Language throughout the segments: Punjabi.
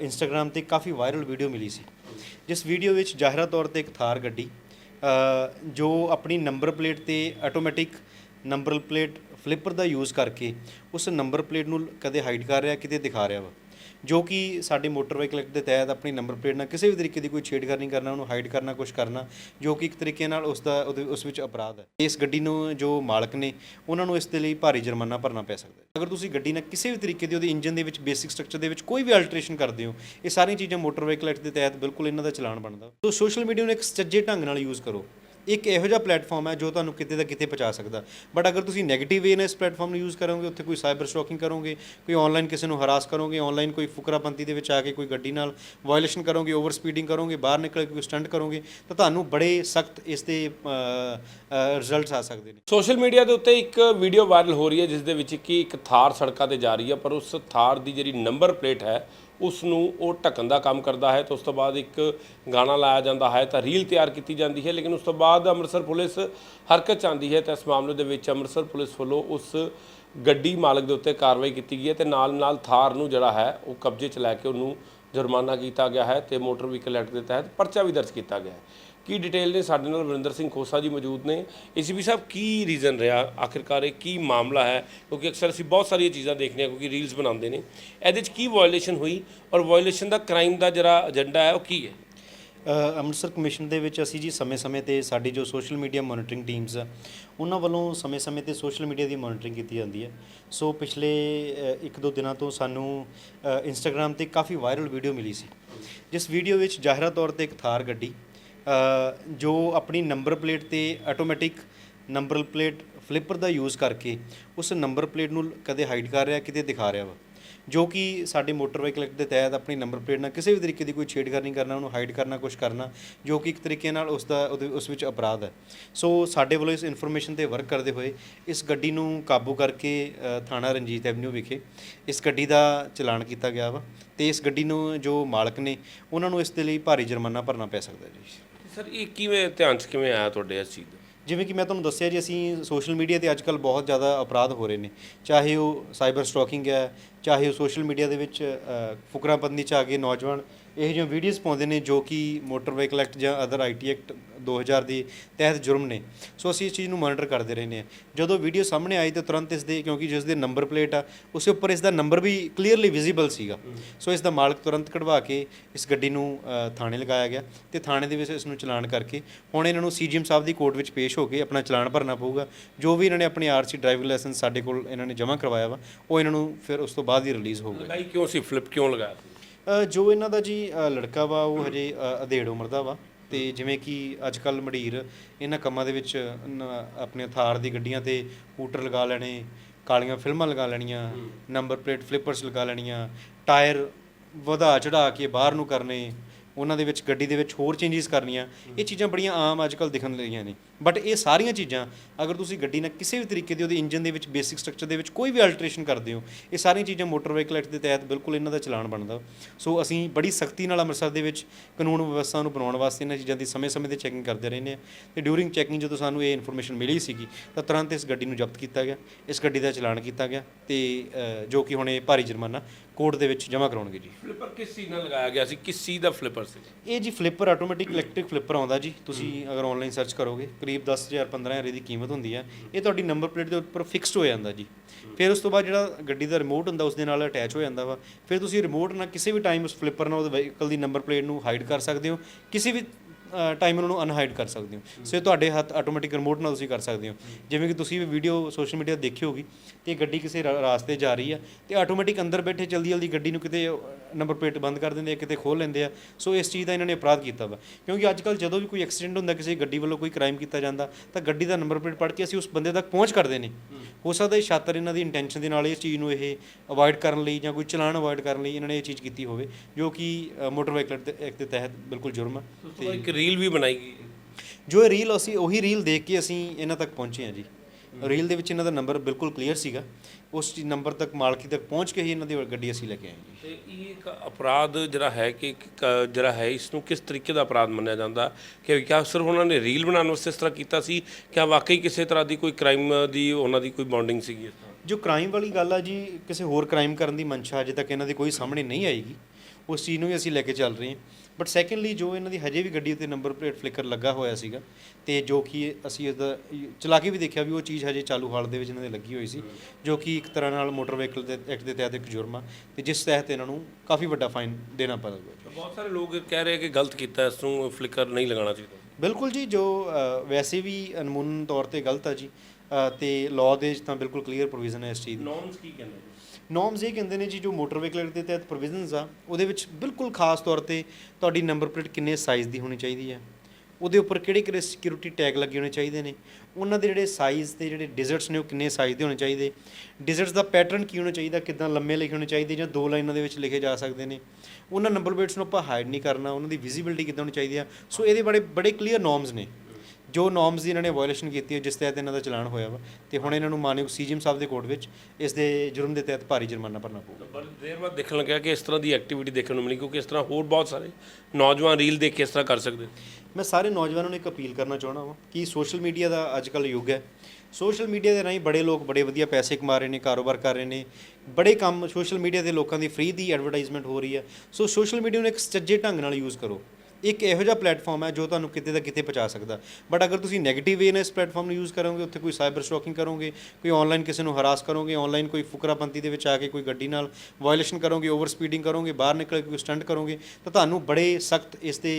ਇੰਸਟਾਗ੍ਰam ਤੇ ਕਾਫੀ ਵਾਇਰਲ ਵੀਡੀਓ ਮਿਲੀ ਸੀ। ਜਿਸ ਵੀਡੀਓ ਵਿੱਚ ਜ਼ਾਹਿਰਾ ਤੌਰ ਤੇ ਇੱਕ ਥਾਰ ਗੱਡੀ ਜੋ ਆਪਣੀ ਨੰਬਰ ਪਲੇਟ ਤੇ ਆਟੋਮੈਟਿਕ ਨੰਬਰ ਪਲੇਟ ਫਲਿੱਪਰ ਦਾ ਯੂਜ਼ ਕਰਕੇ ਉਸ ਨੰਬਰ ਪਲੇਟ ਨੂੰ ਕਦੇ ਹਾਈਡ ਕਰ ਰਿਹਾ, ਕਿਤੇ ਦਿਖਾ ਰਿਹਾ ਵਾ। ਜੋ ਕਿ ਸਾਡੇ ਮੋਟਰ ਵਹੀਕਲ ਐਕਟ ਦੇ ਤਹਿਤ ਆਪਣੀ ਨੰਬਰ ਪਲੇਟ ਨਾਲ ਕਿਸੇ ਵੀ ਤਰੀਕੇ ਦੀ ਕੋਈ ਛੇੜਖਾਨੀ ਕਰਨਾ, ਉਹਨੂੰ ਹਾਈਡ ਕਰਨਾ ਕੁਝ ਕਰਨਾ, ਜੋ ਕਿ ਇੱਕ ਤਰੀਕੇ ਨਾਲ ਉਸ ਦਾ, ਉਹਦੇ- ਉਸ ਵਿੱਚ ਅਪਰਾਧ ਹੈ। ਇਸ ਗੱਡੀ ਨੂੰ ਜੋ ਮਾਲਕ ਨੇ, ਉਹਨਾਂ ਨੂੰ ਇਸ ਦੇ ਲਈ ਭਾਰੀ ਜੁਰਮਾਨਾ ਭਰਨਾ ਪੈ ਸਕਦਾ ਹੈ। ਅਗਰ ਤੁਸੀਂ ਗੱਡੀ ਨਾਲ ਕਿਸੇ ਵੀ ਤਰੀਕੇ ਦੀ ਉਹਦੇ ਇੰਜਨ ਦੇ ਵਿੱਚ ਬੇਸਿਕ ਸਟਰਕਚਰ ਦੇ ਵਿੱਚ ਕੋਈ ਵੀ ਅਲਟਰੇਸ਼ਨ ਕਰਦੇ ਹੋ, ਇਹ ਸਾਰੀਆਂ ਚੀਜ਼ਾਂ ਮੋਟਰ ਵਹੀਕਲ ਐਕਟ ਦੇ ਤਹਿਤ ਬਿਲਕੁਲ ਇਹਨਾਂ ਦਾ ਚਲਾਨ ਬਣਦਾ। ਸੋ ਸੋਸ਼ਲ ਮੀਡੀਆ ਨੂੰ ਇੱਕ ਸੱਜੇ ਢੰਗ ਨਾਲ ਯੂਜ਼ ਕਰੋ। ਇੱਕ ਇਹੋ ਜਿਹਾ ਪਲੇਟਫਾਰਮ ਹੈ ਜੋ ਤੁਹਾਨੂੰ ਕਿਤੇ ਦਾ ਕਿਤੇ ਪਹੁੰਚਾ ਸਕਦਾ। ਬਟ ਅਗਰ ਤੁਸੀਂ 네ਗੇਟਿਵ ਵੇ ਨਾਲ ਇਸ ਪਲੇਟਫਾਰਮ ਨੂੰ ਯੂਜ਼ ਕਰੋਗੇ, ਉੱਥੇ ਕੋਈ ਸਾਈਬਰ ਸਟਾਕਿੰਗ ਕਰੋਗੇ, ਕੋਈ ਆਨਲਾਈਨ ਕਿਸੇ ਨੂੰ ਹਰਾਸ ਕਰੋਗੇ ਆਨਲਾਈਨ ਕੋਈ ਫੁਕਰਾਪੰਤੀ ਦੇ ਵਿੱਚ ਆ ਕੇ ਕੋਈ ਗੱਡੀ ਨਾਲ ਵਾਇਓਲੇਸ਼ਨ ਕਰੋਗੇ ਓਵਰ ਸਪੀਡਿੰਗ ਕਰੋਗੇ, ਬਾਹਰ ਨਿਕਲ ਕੇ ਕੋਈ ਸਟੰਟ ਕਰੋਗੇ, ਤਾਂ ਤੁਹਾਨੂੰ ਬੜੇ ਸਖਤ ਇਸ 'ਤੇ ਰਿਜ਼ਲਟਸ ਆ ਸਕਦੇ ਨੇ। ਸੋਸ਼ਲ ਮੀਡੀਆ ਦੇ ਉੱਤੇ ਇੱਕ ਵੀਡੀਓ ਵਾਇਰਲ ਹੋ ਰਹੀ ਹੈ, ਜਿਸ ਦੇ ਵਿੱਚ ਕਿ ਇੱਕ ਥਾਰ ਸੜਕਾਂ ਤੇ ਜਾ ਰਹੀ ਹੈ, ਪਰ ਉਸ ਥਾਰ ਦੀ ਜਿਹੜੀ ਨੰਬਰ ਪਲੇਟ ਹੈ ਉਸ ਨੂੰ ਉਹ ਢੱਕਣ ਦਾ ਕੰਮ ਕਰਦਾ ਹੈ ਤੇ ਉਸ ਤੋਂ ਬਾਅਦ ਇੱਕ ਗਾਣਾ ਲਾਇਆ ਜਾਂਦਾ ਹੈ ਤਾਂ ਰੀਲ ਤਿਆਰ ਕੀਤੀ ਜਾਂਦੀ ਹੈ, ਲੇਕਿਨ ਉਸ ਤੋਂ ਬਾਅਦ ਅੰਮ੍ਰਿਤਸਰ ਪੁਲਿਸ ਹਰਕਤ 'ਚ ਆਉਂਦੀ ਹੈ ਤਾਂ ਇਸ ਮਾਮਲੇ ਦੇ ਵਿੱਚ ਅੰਮ੍ਰਿਤਸਰ ਪੁਲਿਸ ਵੱਲੋਂ ਉਸ ਗੱਡੀ ਮਾਲਕ ਦੇ ਉੱਤੇ ਕਾਰਵਾਈ ਕੀਤੀ ਗਈ ਹੈ ਤੇ ਨਾਲ ਨਾਲ ਥਾਰ ਨੂੰ ਜਿਹੜਾ ਹੈ ਉਹ ਕਬਜ਼ੇ 'ਚ ਲੈ ਕੇ ਉਹਨੂੰ ਜੁਰਮਾਨਾ ਕੀਤਾ ਗਿਆ ਹੈ ਤੇ ਮੋਟਰ ਵਹੀਕਲ ਐਕਟ ਦੇ ਤਹਿਤ ਪਰਚਾ ਵੀ ਦਰਜ ਕੀਤਾ ਗਿਆ ਹੈ। ਕੀ ਡਿਟੇਲ ਨੇ? ਸਾਡੇ ਨਾਲ ਵਰਿੰਦਰ ਸਿੰਘ ਖੋਸਾ ਜੀ ਮੌਜੂਦ ਨੇ। ਏਸੀਪੀ ਸਾਹਿਬ ਕੀ ਰੀਜ਼ਨ ਰਿਹਾ? ਆਖਿਰਕਾਰ ਇਹ ਕੀ ਮਾਮਲਾ ਹੈ? ਕਿਉਂਕਿ ਅਕਸਰ ਅਸੀਂ ਬਹੁਤ ਸਾਰੀਆਂ ਚੀਜ਼ਾਂ ਦੇਖਦੇ ਹਾਂ ਕਿਉਂਕਿ ਰੀਲਸ ਬਣਾਉਂਦੇ ਨੇ। ਇਹਦੇ 'ਚ ਕੀ ਵਾਇਓਲੇਸ਼ਨ ਹੋਈ? ਔਰ ਵਾਇਓਲੇਸ਼ਨ ਦਾ ਕ੍ਰਾਈਮ ਦਾ ਜਿਹੜਾ ਏਜੰਡਾ ਹੈ ਉਹ ਕੀ ਹੈ? ਅੰਮ੍ਰਿਤਸਰ ਕਮਿਸ਼ਨ ਦੇ ਵਿੱਚ ਅਸੀਂ ਜੀ ਸਮੇਂ-ਸਮੇਂ ਤੇ ਸਾਡੀ ਜੋ ਸੋਸ਼ਲ ਮੀਡੀਆ ਮੋਨੀਟਰਿੰਗ ਟੀਮਸ ਆ ਉਹਨਾਂ ਵੱਲੋਂ ਸਮੇਂ-ਸਮੇਂ ਤੇ ਸੋਸ਼ਲ ਮੀਡੀਆ ਦੀ ਮੋਨੀਟਰਿੰਗ ਕੀਤੀ ਜਾਂਦੀ ਹੈ। ਸੋ ਪਿਛਲੇ ਇੱਕ ਦੋ ਦਿਨਾਂ ਤੋਂ ਸਾਨੂੰ ਅ, ਇੰਸਟਾਗ੍ਰam ਤੇ ਕਾਫੀ ਵਾਇਰਲ ਵੀਡੀਓ ਮਿਲੀ ਸੀ। ਜਿਸ ਵੀਡੀਓ ਵਿੱਚ ਜ਼ਾਹਿਰਾ ਤੌਰ ਤੇ ਇੱਕ ਥਾਰ ਗੱਡੀ ਜੋ ਆਪਣੀ ਨੰਬਰ ਪਲੇਟ ਤੇ ਆਟੋਮੈਟਿਕ ਨੰਬਰ ਪਲੇਟ ਫਲਿੱਪਰ ਦਾ ਯੂਜ਼ ਕਰਕੇ ਉਸ ਨੰਬਰ ਪਲੇਟ ਨੂੰ ਕਦੇ ਹਾਈਡ ਕਰ ਰਿਹਾ, ਕਿਤੇ ਦਿਖਾ ਰਿਹਾ ਵਾ। ਜੋ ਕਿ ਸਾਡੇ ਮੋਟਰ ਵਹੀਕਲ ਐਕਟ ਦੇ ਤਹਿਤ ਆਪਣੀ ਨੰਬਰ ਪਲੇਟ ਨਾਲ ਕਿਸੇ ਵੀ ਤਰੀਕੇ ਦੀ ਕੋਈ ਛੇੜਖਾਨੀ ਕਰਨਾ, ਉਹਨੂੰ ਹਾਈਡ ਕਰਨਾ ਕੁਝ ਕਰਨਾ, ਜੋ ਕਿ ਇੱਕ ਤਰੀਕੇ ਨਾਲ ਉਸ ਦਾ, ਉਹਦੇ- ਉਸ ਵਿੱਚ ਅਪਰਾਧ ਹੈ। ਸੋ ਸਾਡੇ ਵੱਲੋਂ ਇਸ ਇਨਫੋਰਮੇਸ਼ਨ ਤੇ ਵਰਕ ਕਰਦੇ ਹੋਏ ਇਸ ਗੱਡੀ ਨੂੰ ਕਾਬੂ ਕਰਕੇ ਥਾਣਾ ਰਣਜੀਤ ਐਵਨਿਊ ਵਿਖੇ ਇਸ ਗੱਡੀ ਦਾ ਚਲਾਨ ਕੀਤਾ ਗਿਆ ਵਾ ਤੇ ਇਸ ਗੱਡੀ ਨੂੰ ਜੋ ਮਾਲਕ ਨੇ, ਉਹਨਾਂ ਨੂੰ ਇਸ ਦੇ ਲਈ ਭਾਰੀ ਜੁਰਮਾਨਾ ਭਰਨਾ ਪੈ ਸਕਦਾ ਜੀ। ਸਰ, ਇਹ ਕਿਵੇਂ ਧਿਆਨ 'ਚ ਕਿਵੇਂ ਆਇਆ ਤੁਹਾਡੇ ਇਸ ਚੀਜ਼ ਦਾ? ਜਿਵੇਂ ਕਿ ਮੈਂ ਤੁਹਾਨੂੰ ਦੱਸਿਆ ਜੀ, ਅਸੀਂ ਸੋਸ਼ਲ ਮੀਡੀਆ ਤੇ ਅੱਜਕੱਲ ਬਹੁਤ ਜ਼ਿਆਦਾ ਅਪਰਾਧ ਹੋ ਰਹੇ ਨੇ। ਚਾਹੇ ਉਹ ਸਾਈਬਰ ਸਟਾਕਿੰਗ ਹੈ ਚਾਹੇ ਉਹ ਸੋਸ਼ਲ ਮੀਡੀਆ ਦੇ ਵਿੱਚ ਫੁਕਰਾਪੰਦੀ ਚ ਆ ਕੇ ਨੌਜਵਾਨ ਇਹ ਜਿਹੀਆਂ ਵੀਡੀਓਜ਼ ਪਾਉਂਦੇ ਨੇ ਜੋ ਕਿ ਮੋਟਰ ਵਹੀਕਲ ਐਕਟ ਜਾਂ ਅਦਰ ਆਈਟੀ ਐਕਟ 2000 ਦੀ ਤਹਿਤ ਜੁਰਮ ਨੇ। ਸੋ ਅਸੀਂ ਇਸ ਚੀਜ਼ ਨੂੰ ਮੋਨੀਟਰ ਕਰਦੇ ਰਹਿੰਦੇ ਹਾਂ। ਜਦੋਂ ਵੀਡੀਓ ਸਾਹਮਣੇ ਆਈ ਤਾਂ ਤੁਰੰਤ ਇਸ ਦੇ ਕਿਉਂਕਿ ਜਿਸ ਦੇ ਨੰਬਰ ਪਲੇਟ ਆ ਉਸੇ ਉੱਪਰ ਇਸ ਦਾ ਨੰਬਰ ਵੀ ਕਲੀਅਰਲੀ ਵਿਜ਼ੀਬਲ ਸੀਗਾ। ਸੋ ਇਸ ਦਾ ਮਾਲਕ ਤੁਰੰਤ ਕਢਵਾ ਕੇ ਇਸ ਗੱਡੀ ਨੂੰ ਥਾਣੇ ਲਗਾਇਆ ਗਿਆ ਤੇ ਥਾਣੇ ਦੇ ਵਿੱਚ ਇਸ ਨੂੰ ਚਲਾਨ ਕਰਕੇ ਹੁਣ ਇਹਨਾਂ ਨੂੰ ਸੀਜੀਐਮ ਸਾਹਿਬ ਦੀ ਕੋਰਟ ਵਿੱਚ ਪੇਸ਼ ਹੋ ਕੇ ਆਪਣਾ ਚਲਾਨ ਭਰਨਾ ਪਊਗਾ। ਜੋ ਵੀ ਇਹਨਾਂ ਨੇ ਆਪਣੀ ਆਰਸੀ ਡਰਾਈਵਿੰਗ ਲਾਇਸੈਂਸ ਸਾਡੇ ਕੋਲ ਇਹਨਾਂ ਨੇ ਜਮ੍ਹਾਂ ਕਰਵਾਇਆ ਵਾ ਉਹ ਇਹਨਾਂ ਨੂੰ ਫਿਰ ਉਸ ਤੋਂ ਬਾਅਦ ਹੀ ਰਿਲੀਜ਼ ਹੋਊਗਾ ਲਗਾਈ ਕਿਉਂ ਸੀ? ਫਲਿੱਪ ਕਿਉਂ ਲਗਾਇਆ ਅ, ਜੋ ਇਹਨਾਂ ਦਾ ਜੀ ਅ, ਲੜਕਾ ਵਾ ਉਹ ਹਜੇ ਅ, ਅਧੇੜ ਉਮਰ ਦਾ ਵਾ। ਤੇ ਜਿਵੇਂ ਕਿ ਅੱਜ ਕੱਲ ਮੜੀਰ ਇਹਨਾਂ ਕੰਮਾਂ ਦੇ ਵਿੱਚ ਨ- ਆਪਣੇ ਥਾਰ ਦੀ ਗੱਡੀਆਂ ਤੇ ਹੂਟਰ ਲਗਾ ਲੈਣੇ ਕਾਲੀਆਂ ਫਿਲਮਾਂ ਲਗਾ ਲੈਣੀਆਂ ਨੰਬਰ ਪਲੇਟ ਫਲਿੱਪਰਸ ਲਗਾ ਲੈਣੀਆਂ ਟਾਇਰ ਵਧਾ ਚੜਾ ਕੇ ਬਾਹਰ ਨੂੰ ਕਰਨੇ ਉਹਨਾਂ ਦੇ ਵਿੱਚ ਗੱਡੀ ਦੇ ਵਿੱਚ ਹੋਰ ਚੇਂਜਸ ਕਰਨੀਆਂ। ਇਹ ਚੀਜ਼ਾਂ ਬੜੀਆਂ ਆਮ ਅੱਜ ਕੱਲ ਦਿਖਣ ਲਈਆਂ ਨੇ। ਬਟ ਇਹ ਸਾਰੀਆਂ ਚੀਜ਼ਾਂ ਅਗਰ ਤੁਸੀਂ ਗੱਡੀ ਨਾਲ ਕਿਸੇ ਵੀ ਤਰੀਕੇ ਦੀ ਉਹਦੇ ਇੰਜਨ ਦੇ ਵਿੱਚ ਬੇਸਿਕ ਸਟਰਕਚਰ ਦੇ ਵਿੱਚ ਕੋਈ ਵੀ ਅਲਟਰੇਸ਼ਨ ਕਰਦੇ ਹੋ ਇਹ ਸਾਰੀਆਂ ਚੀਜ਼ਾਂ ਮੋਟਰ ਵਹੀਕਲ ਐਕਟ ਦੇ ਤਹਿਤ ਬਿਲਕੁਲ ਇਹਨਾਂ ਦਾ ਚਲਾਨ ਬਣਦਾ। ਸੋ ਅਸੀਂ ਬੜੀ ਸਖਤੀ ਨਾਲ ਅੰਮ੍ਰਿਤਸਰ ਦੇ ਵਿੱਚ ਕਾਨੂੰਨ ਵਿਵਸਥਾ ਨੂੰ ਬਣਾਉਣ ਵਾਸਤੇ ਇਹਨਾਂ ਚੀਜ਼ਾਂ ਦੀ ਸਮੇਂ-ਸਮੇਂ ਤੇ ਚੈਕਿੰਗ ਕਰਦੇ ਰਹਿੰਦੇ ਹਾਂ। ਤੇ ਡਿਊਰਿੰਗ ਚੈਕਿੰਗ ਜਦੋਂ ਸਾਨੂੰ ਇਹ ਇਨਫੋਰਮੇਸ਼ਨ ਮਿਲੀ ਸੀਗੀ ਤਾਂ ਤੁਰੰਤ ਇਸ ਗੱਡੀ ਨੂੰ ਜ਼ਬਤ ਕੀਤਾ ਗਿਆ। ਇਸ ਗੱਡੀ ਦਾ ਚਲਾਨ ਕੀਤਾ ਗਿਆ ਤੇ ਜੋ ਕਿ ਹੁਣ ਇਹ ਭਾਰੀ ਜੁਰਮਾਨਾ ਕੋਰਟ ਦੇ ਵਿੱਚ ਜਮ੍ਹਾਂ ਕਰਾਉਣਗੇ ਜੀ। ਫਲਿੱਪਰ ਕਿਸ ਚੀਜ਼ ਨਾਲ ਲਗਾਇਆ ਗਿਆ ਸੀ? ਕਿਸ ਚੀਜ਼ ਦਾ ਫਲਿੱਪਰ ਸੀ? ਇਹ ਜੀ ਫਲਿੱਪਰ ਆਟੋਮੈਟਿਕ ਇਲੈਕਟ੍ਰਿਕ ਫਲਿੱਪਰ ਆਉਂਦਾ ਜੀ। ਤੁਸੀਂ ਅਗਰ ਆਨਲਾਈਨ ਸਰਚ ਕਰੋਗੇ ਕਰੀਬ 10000 15000 ਦੀ ਕੀਮਤ ਹੁੰਦੀ ਹੈ ਇਹ ਤੁਹਾਡੀ ਨੰਬਰ ਪਲੇਟ ਦੇ ਉੱਪਰ ਫਿਕਸਡ ਹੋ ਜਾਂਦਾ ਜੀ। ਫਿਰ ਉਸ ਤੋਂ ਬਾਅਦ ਜਿਹੜਾ ਗੱਡੀ ਦਾ ਰਿਮੋਟ ਹੁੰਦਾ, ਉਸ ਦੇ ਨਾਲ ਅਟੈਚ ਹੋ ਜਾਂਦਾ ਵਾ। ਫਿਰ ਤੁਸੀਂ ਰਿਮੋਟ ਨਾਲ ਕਿਸੇ ਵੀ ਟਾਈਮ ਉਸ ਫਲਿੱਪਰ ਨਾਲ ਉਹਦੇ ਵਹੀਕਲ ਦੀ ਨੰਬਰ ਪਲੇਟ ਨੂੰ ਹਾਈਡ ਕਰ ਸਕਦੇ ਹੋ। ਕਿਸੇ ਵੀ ਟਾਈਮ ਉਹਨਾਂ ਨੂੰ ਅਨਹਾਈਡ ਕਰ ਸਕਦੇ ਹੋ। ਸੋ ਇਹ ਤੁਹਾਡੇ ਹੱਥ ਆਟੋਮੈਟਿਕ ਰਿਮੋਟ ਨਾਲ ਤੁਸੀਂ ਕਰ ਸਕਦੇ ਹੋ। ਜਿਵੇਂ ਕਿ ਤੁਸੀਂ ਵੀ ਵੀਡੀਓ ਸੋਸ਼ਲ ਮੀਡੀਆ ਦੇਖੀ ਹੋਗੀ ਤੇ ਗੱਡੀ ਕਿਸੇ ਰਾ- ਰਾਸਤੇ ਜਾ ਰਹੀ ਆ, ਤੇ ਆਟੋਮੈਟਿਕ ਅੰਦਰ ਬੈਠੇ ਜਲਦੀ ਜਲਦੀ ਗੱਡੀ ਨੂੰ ਕਿਤੇ ਨੰਬਰ ਪਲੇਟ ਬੰਦ ਕਰ ਦਿੰਦੇ ਆ, ਕਿਤੇ ਖੋਲ ਲੈਂਦੇ ਆ। ਸੋ ਇਸ ਚੀਜ਼ ਦਾ ਇਹਨਾਂ ਨੇ ਅਪਰਾਧ ਕੀਤਾ ਵਾ। ਕਿਉਂਕਿ ਅੱਜ ਕੱਲ ਜਦੋਂ ਵੀ ਕੋਈ ਐਕਸੀਡੈਂਟ ਹੁੰਦਾ, ਕਿਸੇ ਗੱਡੀ ਵੱਲੋਂ ਕੋਈ ਕ੍ਰਾਈਮ ਕੀਤਾ ਜਾਂਦਾ, ਤਾਂ ਗੱਡੀ ਦਾ ਨੰਬਰ ਪਲੇਟ ਪੜ੍ਹ ਕੇ ਅਸੀਂ ਉਸ ਬੰਦੇ ਤੱਕ ਪਹੁੰਚ ਕਰਦੇ ਨੇ। ਹੋ ਸਕਦਾ ਇਹ ਛਾਤਰ ਇਹਨਾਂ ਦੀ ਇੰਟੈਂਸ਼ਨ ਦੇ ਨਾਲ ਇਸ ਚੀਜ਼ ਨੂੰ ਇਹ ਅਵੋਇਡ ਕਰਨ ਲਈ ਜਾਂ ਕੋਈ ਚਲਾਨ ਅਵੋਇਡ ਕਰਨ ਲਈ ਇਹਨਾਂ ਨੇ ਇਹ ਚੀਜ਼ ਕੀਤੀ ਹੋਵੇ, ਜੋ ਕਿ ਮੋਟਰ ਵਹੀਕਲ ਐਕਟ ਦੇ ਤਹਿਤ ਬਿਲਕੁਲ ਜੁਰਮ ਹੈ ਤੇ ਰੀਲ ਵੀ ਬਣਾਈ ਗਈ ਜੋ ਇਹ ਰੀਲ ਅਸੀਂ ਉਹੀ ਰੀਲ ਦੇਖ ਕੇ ਅਸੀਂ ਇਹਨਾਂ ਤੱਕ ਪਹੁੰਚੇ ਹਾਂ ਜੀ। ਰੀਲ ਦੇ ਵਿੱਚ ਇਹਨਾਂ ਦਾ ਨੰਬਰ ਬਿਲਕੁਲ ਕਲੀਅਰ ਸੀਗਾ। ਉਸ ਨੰਬਰ ਤੱਕ ਮਾਲਕੀ ਤੱਕ ਪਹੁੰਚ ਕੇ ਹੀ ਇਹਨਾਂ ਦੀ ਗੱਡੀ ਅਸੀਂ ਲੈ ਕੇ ਆਏ ਜੀ। ਤੇ ਇਹ ਇੱਕ ਅਪਰਾਧ ਜਿਹੜਾ ਹੈ ਕਿ ਇੱਕ ਕ- ਜਿਹੜਾ ਹੈ ਇਸ ਨੂੰ ਕਿਸ ਤਰੀਕੇ ਦਾ ਅਪਰਾਧ ਮੰਨਿਆ ਜਾਂਦਾ? ਕਿ ਕਿਆ ਸਿਰਫ ਉਹਨਾਂ ਨੇ ਰੀਲ ਬਣਾਉਣ ਵਾਸਤੇ ਇਸ ਤਰ੍ਹਾਂ ਕੀਤਾ ਸੀ? ਕਿ ਵਾਕਈ ਕਿਸੇ ਤਰ੍ਹਾਂ ਦੀ ਕੋਈ ਕ੍ਰਾਈਮ ਦੀ ਉਹਨਾਂ ਦੀ ਕੋਈ ਬੌਂਡਿੰਗ ਸੀਗੀ ਇਸ ਤਰ੍ਹਾਂ? ਜੋ ਕ੍ਰਾਈਮ ਵਾਲੀ ਗੱਲ ਆ ਜੀ ਕਿਸੇ ਹੋਰ ਕ੍ਰਾਈਮ ਕਰਨ ਦੀ ਮਨਸ਼ਾ ਅਜੇ ਤੱਕ ਇਹਨਾਂ ਦੀ ਕੋਈ ਸਾਹਮਣੇ ਨਹੀਂ ਆਏਗੀ। ਉਸ ਚੀਜ਼ ਨੂੰ ਵੀ ਅਸੀਂ ਲੈ ਕੇ ਚੱਲ ਰਹੇ ਹਾਂ। ਬਟ ਸੈਕੰਡਲੀ ਜੋ ਇਹਨਾਂ ਦੀ ਹਜੇ ਵੀ ਗੱਡੀ ਉੱਤੇ ਨੰਬਰ ਪਲੇਟ ਫਲਿੱਕਰ ਲੱਗਾ ਹੋਇਆ ਸੀਗਾ ਤੇ ਜੋ ਕਿ ਅਸੀਂ ਇਹਦਾ ਚਲਾ ਕੇ ਵੀ ਦੇਖਿਆ ਵੀ ਉਹ ਚੀਜ਼ ਹਜੇ ਚਾਲੂ ਹਾਲਤ ਦੇ ਵਿੱਚ ਇਹਨਾਂ ਦੇ ਲੱਗੀ ਹੋਈ ਸੀ ਜੋ ਕਿ ਇੱਕ ਤਰ੍ਹਾਂ ਨਾਲ ਮੋਟਰ ਵਹੀਕਲ ਦੇ ਐਕਟ ਦੇ ਤਹਿਤ ਇੱਕ ਜੁਰਮ ਆ ਤੇ ਜਿਸ ਤਹਿਤ ਇਹਨਾਂ ਨੂੰ ਕਾਫੀ ਵੱਡਾ ਫਾਈਨ ਦੇਣਾ ਪਵੇਗਾ ਬਹੁਤ ਸਾਰੇ ਲੋਕ ਕਹਿ ਰਹੇ ਕਿ ਗਲਤ ਕੀਤਾ ਇਸ ਨੂੰ ਫਲਿੱਕਰ ਨਹੀਂ ਲਗਾਉਣਾ ਚਾਹੀਦਾ। ਬਿਲਕੁਲ ਜੀ ਜੋ ਵੈਸੇ ਵੀ ਅਨਮੁੰਨ ਤੌਰ ਤੇ ਗਲਤ ਆ ਜੀ ਤੇ ਲਾਅ ਦੇ ਵਿੱਚ ਤਾਂ ਬਿਲਕੁਲ ਕਲੀਅਰ ਪ੍ਰੋਵੀਜ਼ਨ ਹੈ ਇਸ ਚੀਜ਼ ਦੀ। ਨੋਰਮਸ ਕੀ ਕਹਿੰਦੇ ਨੋਰਮਸ ਇਹ ਕਹਿੰਦੇ ਨੇ ਜੀ ਜੋ ਮੋਟਰ ਵਹੀਕਲ ਐਕਟ ਦੇ ਤਹਿਤ ਪ੍ਰੋਵੀਜ਼ਨਸ ਆ ਉਹਦੇ ਵਿੱਚ ਬਿਲਕੁਲ ਖਾਸ ਤੌਰ ਤੇ ਤੁਹਾਡੀ ਨੰਬਰ ਪਲੇਟ ਕਿੰਨੇ ਸਾਈਜ਼ ਦੀ ਹੋਣੀ ਚਾਹੀਦੀ ਹੈ। ਉਹਦੇ ਉੱਪਰ ਕਿਹੜੇ ਕਿਹੜੇ ਸਿਕਿਉਰਿਟੀ ਟੈਗ ਲੱਗੇ ਹੋਣੇ ਚਾਹੀਦੇ ਨੇ। ਉਹਨਾਂ ਦੇ ਜਿਹੜੇ ਸਾਈਜ਼ ਤੇ ਜਿਹੜੇ ਡਿਜਿਟਸ ਨੇ ਉਹ ਕਿੰਨੇ ਸਾਈਜ਼ ਦੇ ਹੋਣੇ ਚਾਹੀਦੇ। ਡਿਜਿਟਸ ਦਾ ਪੈਟਰਨ ਕੀ ਹੋਣਾ ਚਾਹੀਦਾ ਕਿੱਦਾਂ ਲੰਮੇ ਲਿਖੇ ਹੋਣੇ ਚਾਹੀਦੇ ਜਾਂ ਦੋ ਲਾਈਨਾਂ ਦੇ ਵਿੱਚ ਲਿਖੇ ਜਾ ਸਕਦੇ ਨੇ। ਉਹਨਾਂ ਨੰਬਰ ਪਲੇਟਸ ਨੂੰ ਆਪਾਂ ਹਾਈਡ ਨਹੀਂ ਕਰਨਾ ਉਹਨਾਂ ਦੀ ਵਿਜ਼ਿਬਿਲਟੀ ਕਿੱਦਾਂ ਹੋਣੀ ਚਾਹੀਦੀ ਆ। ਸੋ ਇਹਦੇ ਬੜੇ ਬੜੇ ਕਲੀਅਰ ਨੋਰਮਸ ਨੇ। ਜੋ ਨੋਰਮਸ ਦੀ ਇਹਨਾਂ ਨੇ ਵਾਇਓਲੇਸ਼ਨ ਕੀਤੀ ਹੈ ਜਿਸ ਤਹਿਤ ਇਹਨਾਂ ਦਾ ਚਲਾਨ ਹੋਇਆ ਵਾ ਤੇ ਹੁਣ ਇਹਨਾਂ ਨੂੰ ਮਾਨਯੋਗ ਸੀਜੀਐਮ ਸਾਹਿਬ ਦੇ ਕੋਰਟ ਵਿੱਚ ਇਸ ਦੇ ਜੁਰਮ ਦੇ ਤਹਿਤ ਭਾਰੀ ਜੁਰਮਾਨਾ ਭਰਨਾ ਪਊਗਾ। ਬੜੀ ਦੇਰ ਬਾਅਦ ਦੇਖਣ ਲੱਗਿਆ ਕਿ ਇਸ ਤਰ੍ਹਾਂ ਦੀ ਐਕਟੀਵਿਟੀ ਦੇਖਣ ਨੂੰ ਮਿਲੀ ਕਿਉਂਕਿ ਇਸ ਤਰ੍ਹਾਂ ਹੋਰ ਬਹੁਤ ਸਾਰੇ ਨੌਜਵਾਨ ਰੀਲ ਦੇਖ ਕੇ ਇਸ ਤਰ੍ਹਾਂ ਕਰ ਸਕਦੇ ਮੈਂ ਸਾਰੇ ਨੌਜਵਾਨਾਂ ਨੂੰ ਇੱਕ ਅਪੀਲ ਕਰਨਾ ਚਾਹੁੰਦਾ ਹਾਂ ਕਿ ਸੋਸ਼ਲ ਮੀਡੀਆ ਦਾ ਅੱਜ ਕੱਲ੍ਹ ਯੁੱਗ ਹੈ। ਸੋਸ਼ਲ ਮੀਡੀਆ ਦੇ ਰਾਹੀਂ ਬੜੇ ਲੋਕ ਬੜੇ ਵਧੀਆ ਪੈਸੇ ਕਮਾ ਰਹੇ ਨੇ ਕਾਰੋਬਾਰ ਕਰ ਰਹੇ ਨੇ। ਬੜੇ ਕੰਮ ਸੋਸ਼ਲ ਮੀਡੀਆ ਤੇ ਲੋਕਾਂ ਦੀ ਫ੍ਰੀ ਦੀ ਐਡਵਰਟਾਈਜ਼ਮੈਂਟ ਹੋ ਰਹੀ ਹੈ। ਸੋ ਸੋਸ਼ਲ ਮੀਡੀਆ ਨੂੰ ਇੱਕ ਸੱਚੇ ਢੰਗ ਨਾਲ ਯੂਜ਼ ਕਰੋ। ਇੱਕ ਇਹੋ ਜਿਹਾ ਪਲੇਟਫਾਰਮ ਹੈ ਜੋ ਤੁਹਾਨੂੰ ਕਿਤੇ ਦਾ ਕਿਤੇ ਪਹੁੰਚਾ ਸਕਦਾ। ਬਟ ਅਗਰ ਤੁਸੀਂ 네ਗੇਟਿਵ ਵੇ ਨਾਲ ਇਸ ਪਲੇਟਫਾਰਮ ਨੂੰ ਯੂਜ਼ ਕਰੋਗੇ ਉੱਥੇ ਕੋਈ ਸਾਈਬਰ ਸਟਾਕਿੰਗ ਕਰੋਗੇ ਕੋਈ ਆਨਲਾਈਨ ਕਿਸੇ ਨੂੰ ਹਰਾਸ ਕਰੋਗੇ ਆਨਲਾਈਨ ਕੋਈ ਫੁਕਰਾਪੰਤੀ ਦੇ ਵਿੱਚ ਆ ਕੇ ਕੋਈ ਗੱਡੀ ਨਾਲ ਵਾਇਓਲੇਸ਼ਨ ਕਰੋਗੇ ਓਵਰ ਸਪੀਡਿੰਗ ਕਰੋਗੇ ਬਾਹਰ ਨਿਕਲ ਕੇ ਕੋਈ ਸਟੰਟ ਕਰੋਗੇ ਤਾਂ ਤੁਹਾਨੂੰ ਬੜੇ ਸਖਤ ਇਸ ਦੇ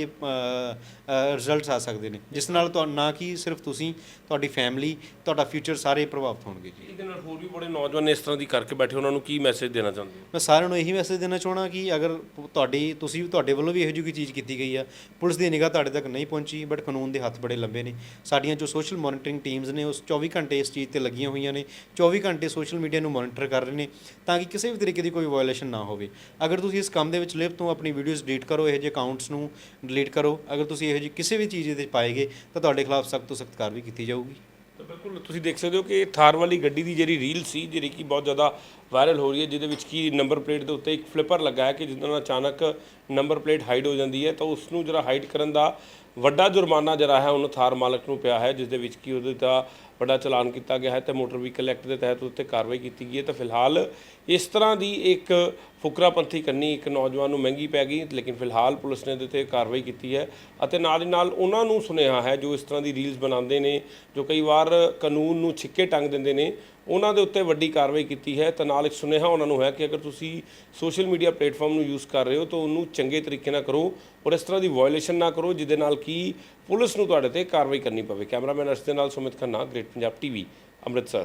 ਰਿਜ਼ਲਟਸ ਆ ਸਕਦੇ ਨੇ। ਜਿਸ ਨਾਲ ਤੁਹਾਨੂੰ ਨਾ ਕਿ ਸਿਰਫ ਤੁਸੀਂ ਤੁਹਾਡੀ ਫੈਮਿਲੀ ਤੁਹਾਡਾ ਫਿਊਚਰ ਸਾਰੇ ਪ੍ਰਭਾਵਿਤ ਹੋਣਗੇ ਜੀ। ਇਹਦੇ ਨਾਲ ਹੋਰ ਵੀ ਬੜੇ ਨੌਜਵਾਨ ਇਸ ਤਰ੍ਹਾਂ ਦੀ ਕਰਕੇ ਬੈਠੇ ਉਹਨਾਂ ਨੂੰ ਕੀ ਮੈਸੇਜ ਦੇਣਾ ਚਾਹੁੰਦੇ ਮੈਂ ਸਾਰਿਆਂ ਨੂੰ ਇਹੀ ਮੈਸੇਜ ਦੇਣਾ ਚਾਹਣਾ ਕਿ ਅਗਰ ਤੁਹਾਡੀ ਤੁਸੀਂ ਤੁਹਾਡੇ ਵੱਲੋਂ ਵੀ ਇਹੋ ਜਿਹੀ ਕੋਈ ਚੀਜ਼ ਕੀਤੀ ਗਈ ਆ ਪੁਲਿਸ ਦੀ ਨਿਗਾਹ ਤੁਹਾਡੇ ਤੱਕ ਨਹੀਂ ਪਹੁੰਚੀ ਬਟ ਕਾਨੂੰਨ ਦੇ ਹੱਥ ਬੜੇ ਲੰਬੇ ਨੇ। ਸਾਡੀਆਂ ਜੋ ਸੋਸ਼ਲ ਮੋਨੀਟਰਿੰਗ ਟੀਮਸ ਨੇ, ਉਸ 24 ਘੰਟੇ ਇਸ ਚੀਜ਼ ਤੇ ਲੱਗੀਆਂ ਹੋਈਆਂ ਨੇ। 24 ਘੰਟੇ ਸੋਸ਼ਲ ਮੀਡੀਆ ਨੂੰ ਮੋਨੀਟਰ ਕਰ ਰਹੇ ਨੇ, ਤਾਂ ਕਿ ਕਿਸੇ ਵੀ ਤਰੀਕੇ ਦੀ ਕੋਈ ਵਾਇਓਲੇਸ਼ਨ ਨਾ ਹੋਵੇ। ਅਗਰ ਤੁਸੀਂ ਇਸ ਕੰਮ ਦੇ ਵਿੱਚ ਲਿਪਤ ਹੋ ਆਪਣੀ ਵੀਡੀਓਜ਼ ਡਿਲੀਟ ਕਰੋ, ਇਹੋ ਜਿਹੇ ਅਕਾਊਂਟਸ ਨੂੰ ਡਿਲੀਟ ਕਰੋ। ਅਗਰ ਤੁਸੀਂ ਇਹੋ ਜਿਹੀ ਕਿਸੇ ਵੀ ਚੀਜ਼ ਦੇ ਪਾਏਗੇ, ਤਾਂ ਤੁਹਾਡੇ ਖਿਲਾਫ ਸਖਤ ਤੋਂ ਸਖਤ ਕਾਰਵਾਈ ਕੀਤੀ ਜਾਊਗੀ। ਬਿਲਕੁਲ, ਤੁਸੀਂ ਦੇਖ ਸਕਦੇ ਹੋ ਕਿ ਇਹ ਥਾਰ ਵਾਲੀ ਗੱਡੀ ਦੀ ਜਿਹੜੀ ਰੀਲ ਸੀ, ਜਿਹੜੀ ਕਿ ਬਹੁਤ ਜ਼ਿਆਦਾ ਵਾਇਰਲ ਹੋ ਰਹੀ ਹੈ, ਜਿਹਦੇ ਵਿੱਚ ਕੀ ਨੰਬਰ ਪਲੇਟ ਦੇ ਉੱਤੇ ਇੱਕ ਫਲਿੱਪਰ ਲੱਗਾ ਹੈ ਕਿ ਜਿਹਦੇ ਨਾਲ ਅਚਾਨਕ ਨੰਬਰ ਪਲੇਟ ਹਾਈਡ ਹੋ ਜਾਂਦੀ ਹੈ। ਤਾਂ ਉਸ ਨੂੰ ਜਿਹੜਾ ਹਾਈਡ ਕਰਨ ਦਾ ਵੱਡਾ ਜੁਰਮਾਨਾ ਜਿਹੜਾ ਹੈ, ਉਹਨੂੰ ਥਾਰ ਮਾਲਕ ਨੂੰ ਪਿਆ ਹੈ ਜਿਸ ਦੇ ਵਿੱਚ ਕੀ ਉਹਦੇ ਦਾ ਵੱਡਾ ਚਲਾਨ ਕੀਤਾ ਗਿਆ ਹੈ ਤੇ ਮੋਟਰ ਵਹੀਕਲ ਐਕਟ ਦੇ ਤਹਿਤ ਉੱਤੇ ਕਾਰਵਾਈ ਕੀਤੀ ਗਈ ਹੈ। ਤਾਂ ਫਿਲਹਾਲ ਇਸ ਤਰ੍ਹਾਂ ਦੀ ਇੱਕ ਫੁਕਰਾਪੰਥੀ ਕਰਨੀ ਇੱਕ ਨੌਜਵਾਨ ਨੂੰ ਮਹਿੰਗੀ ਪੈ ਗਈ, ਲੇਕਿਨ ਫਿਲਹਾਲ ਪੁਲਿਸ ਨੇ ਇਹਦੇ ਤੇ ਕਾਰਵਾਈ ਕੀਤੀ ਹੈ ਅਤੇ ਨਾਲ ਹੀ ਨਾਲ ਉਹਨਾਂ ਨੂੰ ਸੁਨੇਹਾ ਹੈ ਜੋ ਇਸ ਤਰ੍ਹਾਂ ਦੀ ਰੀਲਸ ਬਣਾਉਂਦੇ ਨੇ, ਜੋ ਕਈ ਵਾਰ ਕਾਨੂੰਨ ਨੂੰ ਛਿੱਕੇ ਟੰਗ ਦਿੰਦੇ ਨੇ ਉਹਨਾਂ ਦੇ ਉੱਤੇ ਵੱਡੀ ਕਾਰਵਾਈ ਕੀਤੀ ਹੈ। ਤਾਂ ਨਾਲ ਇੱਕ ਸੁਨੇਹਾ ਉਹਨਾਂ ਨੂੰ ਹੈ ਕਿ ਅਗਰ ਤੁਸੀਂ ਸੋਸ਼ਲ ਮੀਡੀਆ ਪਲੇਟਫਾਰਮ ਨੂੰ ਯੂਜ਼ ਕਰ ਰਹੇ ਹੋ, ਤਾਂ ਉਹਨੂੰ ਚੰਗੇ ਤਰੀਕੇ ਨਾਲ ਕਰੋ ਔਰ ਇਸ ਤਰ੍ਹਾਂ ਦੀ ਵਾਇਓਲੇਸ਼ਨ ਨਾ ਕਰੋ, ਜਿਹਦੇ ਨਾਲ ਕਿ ਪੁਲਿਸ ਨੂੰ ਤੁਹਾਡੇ ਤੇ ਕਾਰਵਾਈ ਕਰਨੀ ਪਵੇ। ਕੈਮਰਾਮੈਨ ਅਰਸ਼ ਦੇ ਨਾਲ ਸੁਮਿਤ ਖੰਨਾ ਗ੍ਰੇਟ ਪੰਜਾਬ ਟੀਵੀ ਅੰਮ੍ਰਿਤਸਰ।